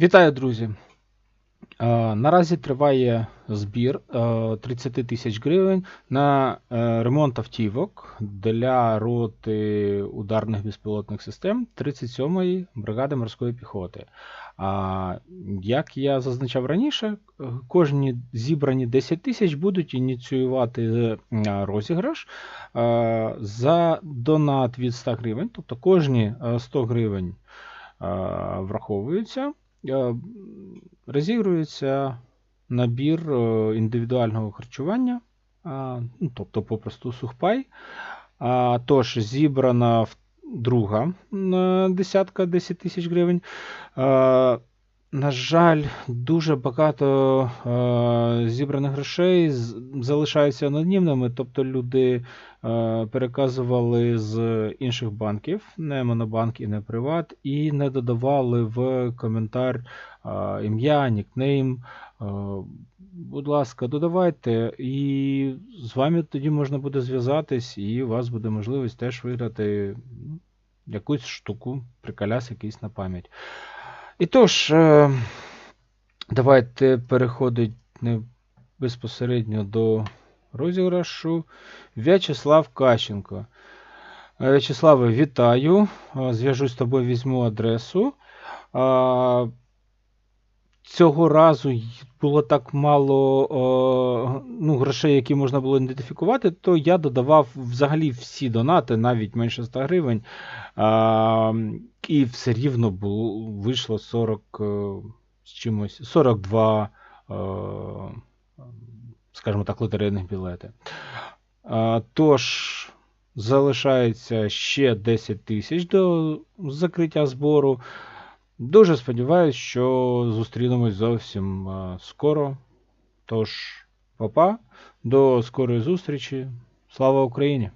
Вітаю, друзі! Е, Наразі триває збір е, 30 тисяч гривень на е, ремонт автівок для роти ударних безпілотних систем 37-ї бригади морської піхоти. Як я зазначав раніше, е, кожні зібрані 10 тисяч будуть ініціювати е, розіграш е, за донат від 100 гривень, тобто кожні е, 100 гривень е, враховуються. Е, Розігрується набір е, індивідуального харчування, ну, тобто попросту сухпай. Тож, зібрана друга десятка 10 тисяч гривень. На жаль, дуже багато е, зібраних грошей залишаються анонімними, тобто люди е, переказували з інших банків, не Монобанк і не Приват, і не додавали в коментар е, ім'я, нікнейм. Е, Будь ласка, додавайте, і з вами тоді можна буде зв'язатись, і у вас буде можливість теж виграти ну, якусь штуку, приколяс якийсь на пам'ять. І тож, е, давайте переходити безпосередньо до розіграшу. В'ячеслав Кащенко. Е, В'ячеславе, вітаю. Е, Зв'яжусь з тобою, візьму адресу. Цього разу було так мало о, ну, грошей, які можна було ідентифікувати, то я додавав взагалі всі донати, навіть менше 100 гривень. І все рівно було, вийшло 40 е, з чимось, 42, е, скажімо так, лотерейних білети. Тож, залишається ще 10 тисяч до закриття збору. Дуже сподіваюся, що зустрінемось зовсім е, скоро. Тож, папа, до скорої зустрічі. Слава Україні!